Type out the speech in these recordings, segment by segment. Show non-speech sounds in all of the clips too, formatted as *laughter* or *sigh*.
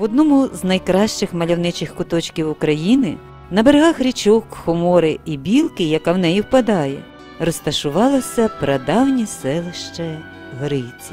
В одному з найкращих мальовничих куточків України, на берегах річок Хомори і Білки, яка в неї впадає, розташувалося прадавнє селище Гриці.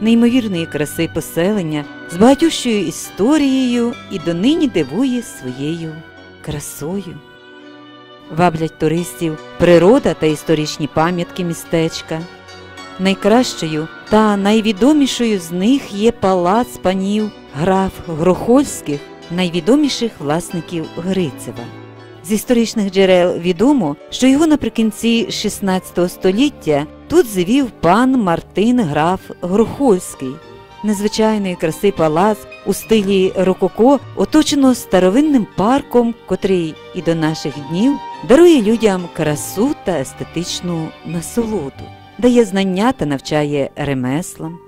Неймовірної краси поселення з багатющою історією і донині дивує своєю красою. Ваблять туристів природа та історичні пам'ятки містечка. Найкращою та найвідомішою з них є палац панів граф Грохольських, найвідоміших власників Грицева. З історичних джерел відомо, що його наприкінці XVI століття тут звів пан Мартин граф Грохольський. Незвичайної краси палац у стилі рококо оточено старовинним парком, котрий і до наших днів дарує людям красу та естетичну насолоду, дає знання та навчає ремеслам.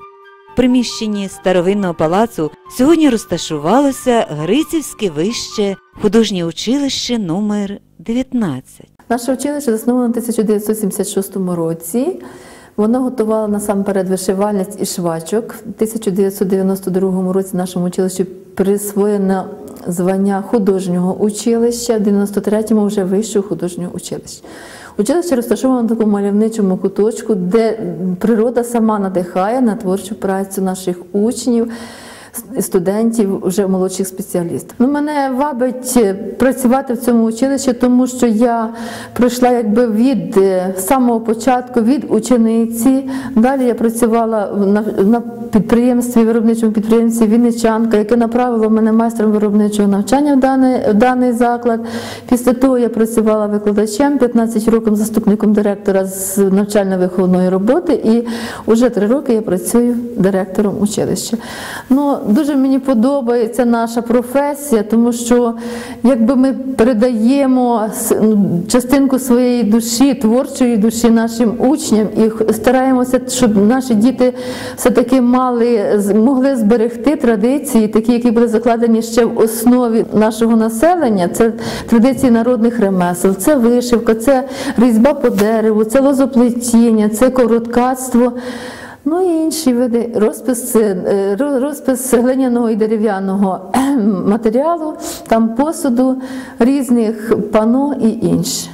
В приміщенні старовинного палацу сьогодні розташувалося Грицівське вище художнє училище номер 19 Наше училище засновано в 1976 році. Воно готувало насамперед вишивальність і швачок. В 1992 році нашому училищі присвоєно звання художнього училища, в 93-му вже вищого художнього училища. Училище розташовано на такому мальовничому куточку, де природа сама надихає на творчу працю наших учнів студентів, вже молодших спеціалістів. Ну, мене вабить е, працювати в цьому училищі, тому що я пройшла якби від е, самого початку, від учениці. Далі я працювала на, на підприємстві, виробничому підприємстві Вінничанка, яке направило мене майстром виробничого навчання в даний, в даний заклад. Після того я працювала викладачем 15 років заступником директора з навчально-виховної роботи, і вже три роки я працюю директором училища. Ну, Дуже мені подобається наша професія, тому що якби ми передаємо ну, частинку своєї душі, творчої душі нашим учням і стараємося, щоб наші діти все-таки мали могли зберегти традиції, такі, які були закладені ще в основі нашого населення. Це традиції народних ремесел, це вишивка, це різьба по дереву, це лозоплетіння, це короткацтво. Ну і інші види розпис, е, розпис глиняного і дерев'яного *clears throat* матеріалу, там посуду, різних пано і інше.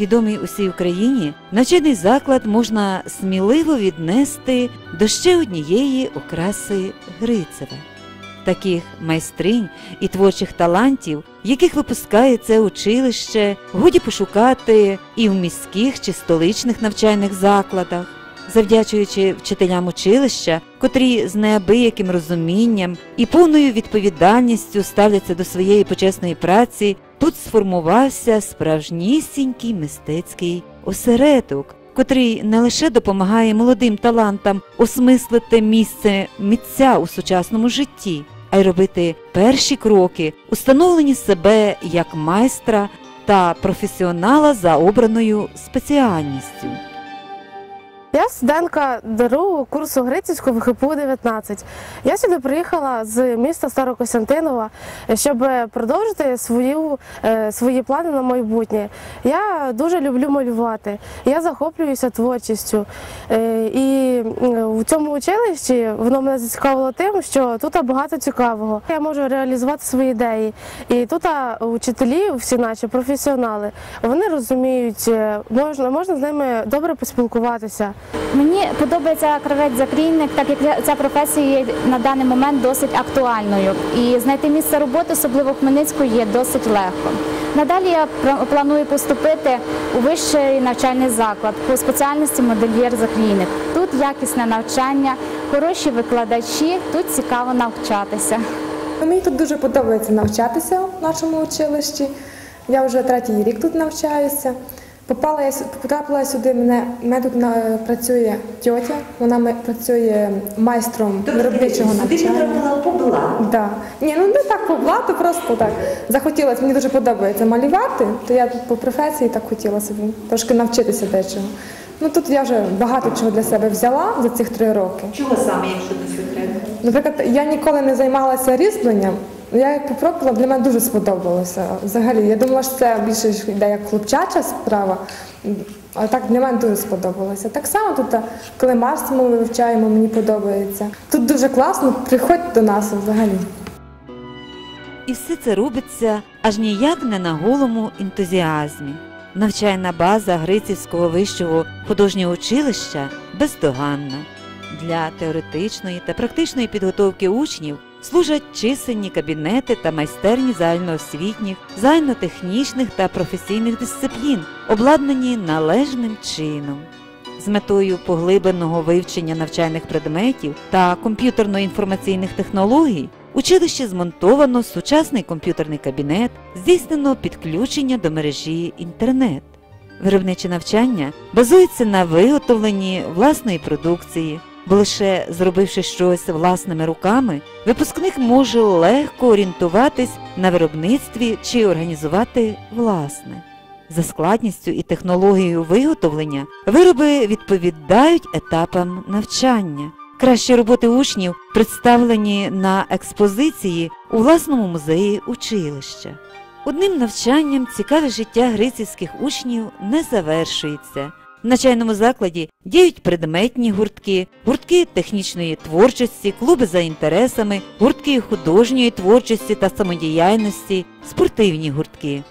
Відомий усій Україні навчальний заклад можна сміливо віднести до ще однієї окраси Грицева таких майстринь і творчих талантів, яких випускає це училище, годі пошукати і в міських чи столичних навчальних закладах. Завдячуючи вчителям училища, котрі з неабияким розумінням і повною відповідальністю ставляться до своєї почесної праці, тут сформувався справжнісінький мистецький осередок, котрий не лише допомагає молодим талантам осмислити місце митця у сучасному житті, а й робити перші кроки, установлені себе як майстра та професіонала за обраною спеціальністю. Я студентка другого курсу грицівського ВХПУ 19. Я сюди приїхала з міста Старокостянтинова, щоб продовжити свою, е, свої плани на майбутнє. Я дуже люблю малювати, я захоплююся творчістю. Е, і в цьому училищі воно мене зацікавило тим, що тут багато цікавого. Я можу реалізувати свої ідеї. І тут учителі, всі наші професіонали, вони розуміють, е, можна, можна з ними добре поспілкуватися. Мені подобається кравець-закрійник, так як ця професія є на даний момент досить актуальною. І знайти місце роботи, особливо в Хмельницьку, є досить легко. Надалі я планую поступити у вищий навчальний заклад по спеціальності модельєр-закрійник. Тут якісне навчання, хороші викладачі, тут цікаво навчатися. Мені тут дуже подобається навчатися в нашому училищі. Я вже третій рік тут навчаюся. Попала я потрапила сюди. Мене мене тут на, працює тьотя. Вона працює майстром тобто, виробничого навчання. Ти побула? Да. Ні, ну не так побула, то просто так захотілося. Мені дуже подобається малювати. То я по професії так хотіла собі трошки навчитися дечого. Ну тут я вже багато чого для себе взяла за цих три роки. Чого саме, якщо не секрет? Наприклад, я ніколи не займалася різьбленням Я як попробувала, для мене дуже сподобалося. Взагалі, я думала, що це більше йде як хлопчача справа, а так для мене дуже сподобалося. Так само тут, коли Марс ми вивчаємо, мені подобається. Тут дуже класно, приходь до нас взагалі. І все це робиться аж ніяк не на голому ентузіазмі. Навчальна база Грицівського вищого художнього училища бездоганна. Для теоретичної та практичної підготовки учнів служать чисельні кабінети та майстерні загальноосвітніх, загальнотехнічних та професійних дисциплін, обладнані належним чином. З метою поглибленого вивчення навчальних предметів та комп'ютерно-інформаційних технологій училищі змонтовано сучасний комп'ютерний кабінет, здійснено підключення до мережі інтернет. Виробниче навчання базується на виготовленні власної продукції, бо лише зробивши щось власними руками, випускник може легко орієнтуватись на виробництві чи організувати власне. За складністю і технологією виготовлення вироби відповідають етапам навчання. Кращі роботи учнів представлені на експозиції у власному музеї училища. Одним навчанням цікаве життя грицівських учнів не завершується. В навчальному закладі діють предметні гуртки, гуртки технічної творчості, клуби за інтересами, гуртки художньої творчості та самодіяльності, спортивні гуртки.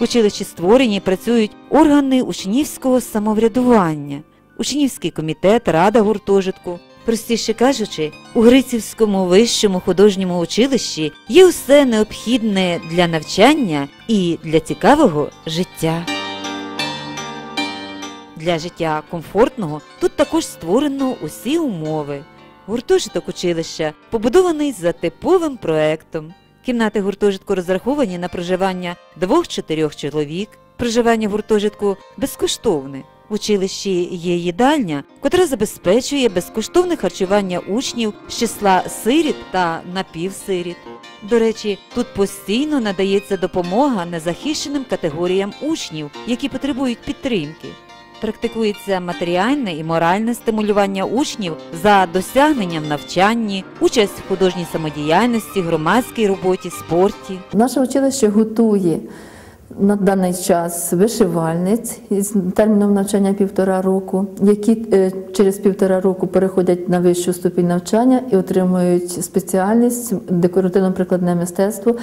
В училищі створені працюють органи учнівського самоврядування, учнівський комітет, рада гуртожитку. Простіше кажучи, у Грицівському вищому художньому училищі є усе необхідне для навчання і для цікавого життя. Для життя комфортного тут також створено усі умови. Гуртожиток училища побудований за типовим проектом. Кімнати гуртожитку розраховані на проживання двох-чотирьох чоловік. Проживання гуртожитку безкоштовне. В училищі є їдальня, котра забезпечує безкоштовне харчування учнів з числа сиріт та напівсиріт. До речі, тут постійно надається допомога незахищеним категоріям учнів, які потребують підтримки. Практикується матеріальне і моральне стимулювання учнів за досягненням навчанні, участь в художній самодіяльності, громадській роботі, спорті. Наше училище готує на даний час вишивальниць із терміном навчання півтора року, які е, через півтора року переходять на вищу ступінь навчання і отримують спеціальність декоративно-прикладне мистецтво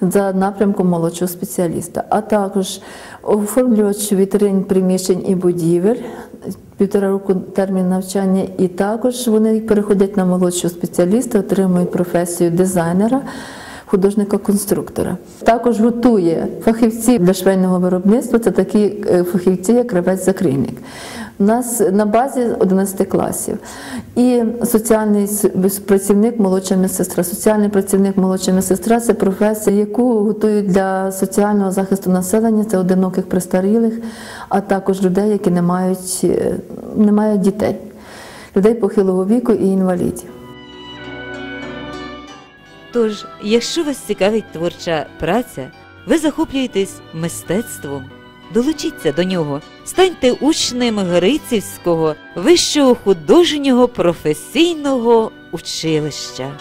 за напрямком молодшого спеціаліста, а також оформлювач вітрин приміщень і будівель. Півтора року термін навчання, і також вони переходять на молодшого спеціаліста, отримують професію дизайнера художника-конструктора. Також готує фахівці для швейного виробництва. Це такі е, фахівці, як кравець-закрійник. У нас на базі 11 класів. І соціальний працівник молодша медсестра. Соціальний працівник молодша медсестра це професія, яку готують для соціального захисту населення, це одиноких престарілих, а також людей, які не мають, е, не мають дітей, людей похилого віку і інвалідів. Тож, якщо вас цікавить творча праця, ви захоплюєтесь мистецтвом, долучіться до нього, станьте учнем Грицівського вищого художнього професійного училища.